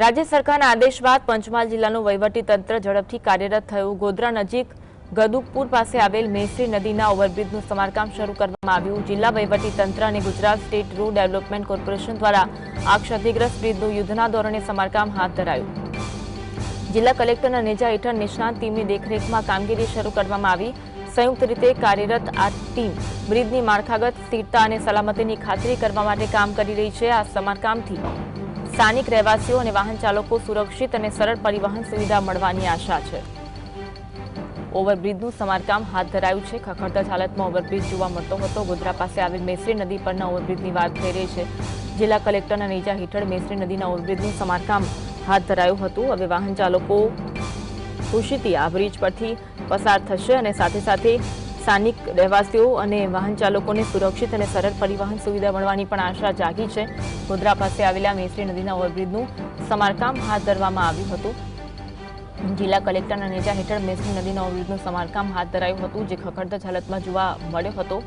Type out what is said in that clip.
રાજ્ય સરકારના આદેશ બાદ પંચમહાલ જિલ્લાનું વહીવટી તંત્ર ઝડપથી કાર્યરત થયું. ગોધરા નજીક ગદુકપુર પાસે આવેલ મેસરી નદીના ઓવરબ્રિજનું સમારકામ શરૂ કરવામાં આવ્યું. જિલ્લા વહીવટી તંત્ર અને Gujarat state road development corporation દ્વારા આ ક્ષતિગ્રસ્ત બ્રિજનું યુદ્ધના ધોરણે સમારકામ હાથ ધરાયું. જિલ્લા કલેક્ટરના નેજા હેઠળ નિષ્ણાંત ટીમની દેખરેખમાં કામગીરી શરૂ કરવામાં આવી. સંયુક્ત રીતે કાર્યરત આ ટીમ બ્રિજની માળખાગત સ્થિરતા અને સલામતીની ખાતરી કરવા માટે કામ કરી રહી છે. આ સમારકામથી સ્થાનિક રહેવાસીઓ અને વાહન ચાલકો સુરક્ષિત અને સરળ પરિવહન સુવિધા મળવાની આશા છે. ઓવરબ્રિજનું સમારકામ હાથ ધરાયું છે. ખખડધજ હાલતમાં ઓવરબ્રિજ જોવા મળતો હતો. ગોધરા પાસે આવેલ મેસરી નદી પરના ઓવરબ્રિજની વાત થઈ રહી છે. જિલ્લા કલેક્ટરના નેજા હેઠળ મેસરી નદીના ઓવરબ્રિજનું સમારકામ હાથ ધરાયું હતું. હવે વાહન ચાલકો ખુશીથી આ બ્રિજ પરથી પસાર થશે અને સાથે સાથે સ્થાનિક રહેવાસીઓ અને વાહન ચાલકોને સુરક્ષિત અને સરળ પરિવહન સુવિધા મળવાની પણ આશા જાગી છે. ગોધરા પાસે આવેલા મેસરી નદીના ઓવરબ્રિજનું સમારકામ હાથ ધરવામાં આવ્યું હતું. જિલ્લા કલેક્ટરના નેજા હેઠળ મેસરી નદીના ઓવરબ્રિજનું સમારકામ હાથ ધરાયું હતું, જે ખખડધજ હાલતમાં જોવા મળ્યો હતો.